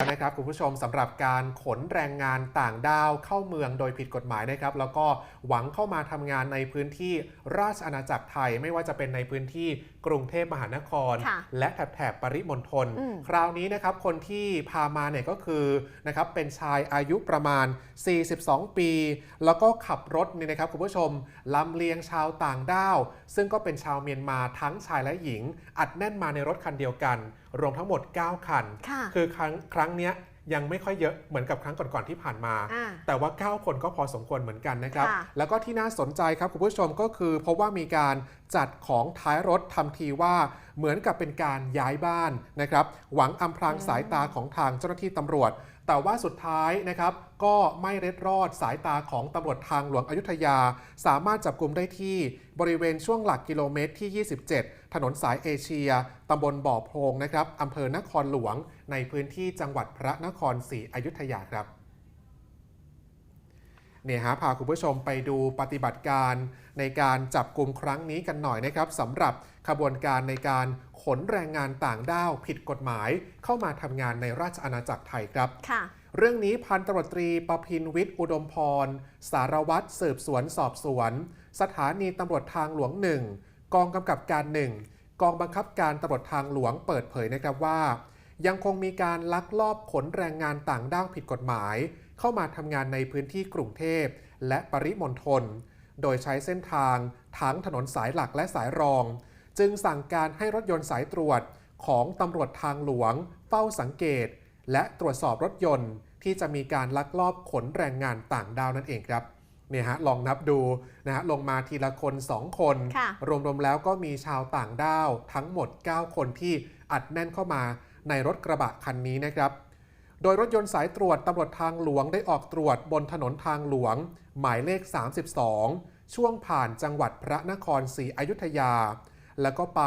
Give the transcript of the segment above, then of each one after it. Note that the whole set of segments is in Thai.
นะครับคุณผู้ชมสำหรับการขนแรงงานต่างด้าวเข้าเมืองโดยผิดกฎหมายนะครับ แล้วก็หวังเข้ามาทำงานในพื้นที่ราชอาณาจักรไทย ไม่ว่าจะเป็นในพื้นที่ กรุงเทพมหานครค่ะและแถบแถบปริมณฑลอืมคราวนี้นะครับคนที่พามาเนี่ยก็คือนะครับเป็นชายอายุประมาณ 42 ปี แล้วก็ขับรถเนี่ยนะครับคุณผู้ชมลำเลียงชาวต่างด้าว ซึ่งก็เป็นชาวเมียนมาทั้งชายและหญิง อัดแน่นมาในรถคันเดียวกัน รวมทั้งหมด 9 คันค่ะคือครั้งครั้งเนี้ย ยังไม่ค่อยเยอะเหมือนกับครั้งก่อนๆที่ผ่านมาอ่าแต่ว่า 9 คนก็พอสมควรเหมือนกันนะครับค่ะแล้วก็ที่น่าสนใจครับคุณผู้ชมก็คือเพราะว่ามีการจัดของท้ายรถทำทีว่าเหมือนกับเป็นการย้ายบ้านนะครับ หวังอำพรางสายตาของทางเจ้าหน้าที่ตำรวจ แต่ว่าสุดท้ายนะครับ ก็ไม่เร็ดรอดสายตาของตำรวจทางหลวงอยุธยา สามารถจับกลุ่มได้ที่บริเวณช่วงหลักกิโลเมตรที่ 27 ถนนสายเอเชียตำบลบ่อโพรงนะครับอำเภอนครหลวง ในพื้นที่จังหวัดพระนครศรีอยุธยาครับเนี่ยฮะพาคุณผู้ชมไปดูปฏิบัติการในการจับกลุ่มครั้งนี้กันหน่อยนะครับสำหรับขบวนการในการขนแรงงานต่างด้าวผิดกฎหมาย เข้ามาทำงานในราชอาณาจักรไทยครับค่ะเรื่องนี้พันตำรวจตรีประพินวิทย์อุดมพร สารวัตรสืบสวนสอบสวน สถานีตำรวจทางหลวงหนึ่ง กองกำกับการหนึ่งกองบังคับการตำรวจทางหลวงเปิดเผยนะครับว่า ยังคงมีการลักลอบขนแรงงานต่างด้าวผิดกฎหมาย เข้ามาทำงานในพื้นที่กรุงเทพ และปริมณฑลโดยใช้เส้นทางทั้งถนนสายหลักและสายรอง จึงสั่งการให้รถยนต์สายตรวจของตำรวจทางหลวง เฝ้าสังเกต และตรวจสอบรถยนต์ ที่จะมีการลักลอบขนแรงงานต่างด้าวนั่นเองครับ เนี่ยฮะลองนับดูนะฮะลงมาทีละคน 2 คนค่ะรวมๆแล้วก็มีชาวต่างด้าวทั้งหมด 9 คนที่อัดแน่นเข้ามาในรถกระบะคันนี้นะครับ โดยรถยนต์สายตรวจตำรวจทางหลวงได้ออกตรวจบนถนนทางหลวง หมายเลข 32 ช่วงผ่านจังหวัดพระนครศรีอยุธยา แล้วก็ไป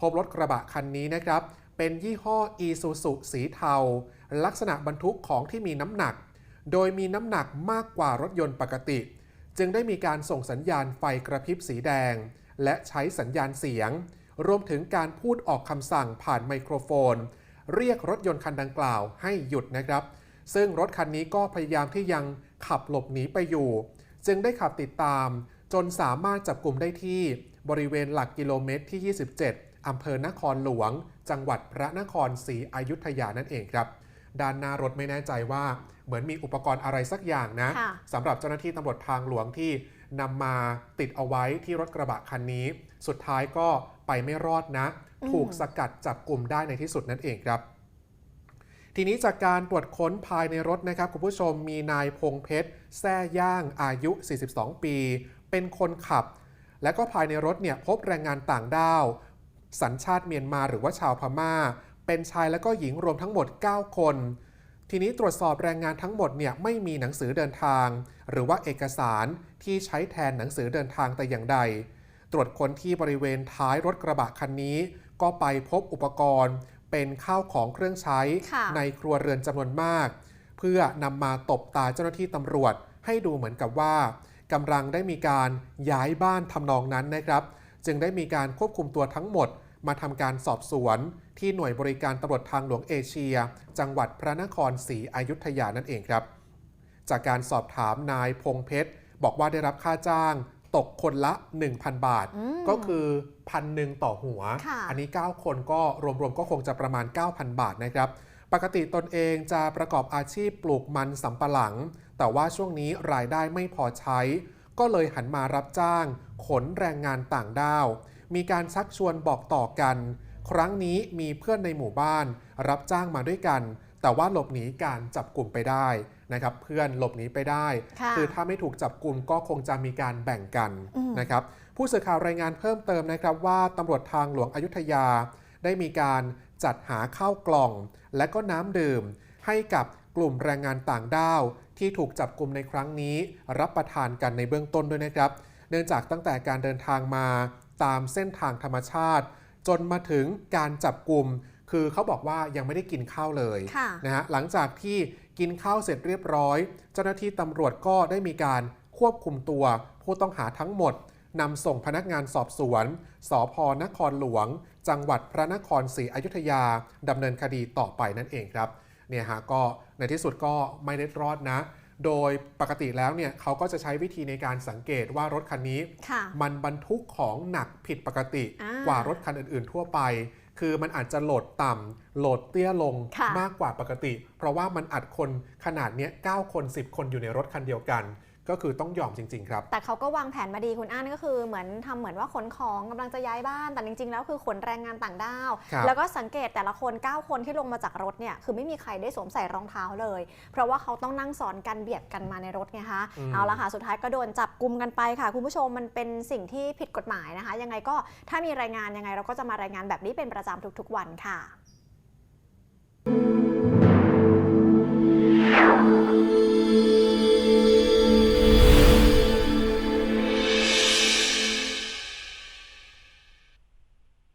พบรถกระบะคันนี้นะครับ เป็นยี่ห้อ e s u s u สีเทา ลักษณะบรรทุกของที่มีน้ำหนัก โดยมีน้ำหนักมากกว่ารถยนต์ปกติ จึงได้มีการส่งสัญญาณไฟกระพริบสีแดง และใช้สัญญาณเสียง รวมถึงการพูดออกคำสั่งผ่านไมโครโฟน เรียกรถยนต์คันดังกล่าวให้หยุดนะครับ ซึ่งรถคันนี้ก็พยายามที่ยังขับหลบหนีไปอยู่ จึงได้ขับติดตาม จนสามารถจับกลุ่มได้ที่บริเวณหลักกิโลเมตรที่ 27 อำเภอนครหลวง จังหวัดพระนครศรีอยุธยานั่นเองครับ ด้านหน้ารถไม่แน่ใจว่า เหมือนมีอุปกรณ์อะไรสักอย่างนะค่ะสำหรับเจ้าหน้าที่ตำรวจทางหลวงที่นำมาติดเอาไว้ที่รถกระบะคันนี้ สุดท้ายก็ไปไม่รอดนะอืมถูกสกัดจับกลุ่มได้ในที่สุดนั่นเองครับ ทีนี้จากการตรวจค้นภายในรถนะครับคุณผู้ชมมีนายพงเพชรแซ่ย่างอายุ 42 ปี เป็นคนขับ และก็ภายในรถเนี่ยพบแรงงานต่างด้าว สัญชาติเมียนมาหรือว่าชาวพม่า เป็นชายและก็หญิงรวมทั้งหมด 9 คน ทีนี้ตรวจสอบแรงงานทั้งหมดเนี่ยไม่มีหนังสือเดินทาง หรือว่าเอกสารที่ใช้แทนหนังสือเดินทางแต่อย่างใด ตรวจค้นที่บริเวณท้ายรถกระบะคันนี้ ก็ไปพบอุปกรณ์ เป็นข้าวของเครื่องใช้ค่ะในครัวเรือนจำนวนมาก เพื่อนำมาตบตาเจ้าหน้าที่ตำรวจ ให้ดูเหมือนกับว่ากำลังได้มีการย้ายบ้านทำนองนั้นนะครับ จึงได้มีการควบคุมตัวทั้งหมดมาทำการสอบสวน ที่หน่วยบริการตำรวจทางหลวงเอเชีย จังหวัดพระนครศรีอยุธยานั่นเองครับ จากการสอบถามนายพงเพชร บอกว่าได้รับค่าจ้างตกคนละ 1,000 บาทอืมก็คือพันหนึ่งต่อหัวค่ะอันนี้ 9 คนก็รวมๆ ก็คงจะประมาณ 9,000 บาทนะครับ ปกติตนเองจะประกอบอาชีพปลูกมันสำปะหลัง แต่ว่าช่วงนี้รายได้ไม่พอใช้ ก็เลยหันมารับจ้าง ขนแรงงานต่างด้าว มีการชักชวนบอกต่อกัน ครั้งนี้มีเพื่อนในหมู่บ้าน รับจ้างมาด้วยกัน แต่ว่าหลบหนีการจับกลุ่มไปได้นะครับ เพื่อนหลบหนีไปได้ค่ะอถ้าไม่ถูกจับกลุ่มก็คงจะมีการแบ่งกันอืมนะครับผู้สื่อข่าวรายงานเพิ่มเติมนะครับว่าตำรวจทางหลวงอยุธยา ได้มีการจัดหาข้าวกล่อง และก็น้ำดื่ม ให้กับกลุ่มแรงงานต่างด้าว ที่ถูกจับกลุ่มในครั้งนี้ รับประทานกันในเบื้องต้นด้วยนะครับ เนื่องจากตั้งแต่การเดินทางมาตามเส้นทางธรรมชาติ จนมาถึงการจับกลุ่มคือเขาบอกว่ายังไม่ได้กินข้าวเลยค่ะนะฮะหลังจากที่กินข้าวเสร็จเรียบร้อย เจ้าหน้าที่ตำรวจก็ได้มีการควบคุมตัว ผู้ต้องหาทั้งหมดนำส่งพนักงานสอบสวนสพนครหลวง จังหวัดพระนครศรีอยุธยาดำเนินคดีต่อไปนั่นเองครับ เนี่ยฮะก็ในที่สุดก็ไม่ได้รอดนะ โดยปกติแล้วเนี่ยเขาก็จะใช้วิธีในการสังเกตว่ารถคันนี้ค่ะมันบรรทุกของหนักผิดปกติอ่ากว่ารถคันอื่น ๆ ทั่วไป คือมันอาจจะโหลดต่ำโหลดเตี้ยลงค่ะมากกว่าปกติ เพราะว่ามันอัดคนขนาดเนี้ย9คน 10 คนอยู่ในรถคันเดียวกัน ก็คือต้องยอมจริง ๆ ครับ แต่เขาก็วางแผนมาดีคุณอั้นก็คือเหมือนทำเหมือนว่าขนของกำลังจะย้ายบ้าน แต่จริง ๆ แล้วคือขนแรงงานต่างด้าวครับแล้วก็สังเกตแต่ละคน 9 คนที่ลงมาจากรถเนี่ยคือไม่มีใครได้สวมใส่รองเท้าเลย เพราะว่าเขาต้องนั่งสอนกันเบียดกันมาในรถไงคะอืมเอาละค่ะสุดท้ายก็โดนจับกลุ่มกันไปค่ะ คุณผู้ชมมันเป็นสิ่งที่ผิดกฎหมายนะคะ ยังไงก็ถ้ามีรายงานยังไงเราก็จะมารายงานแบบนี้เป็นประจำทุกๆวันค่ะ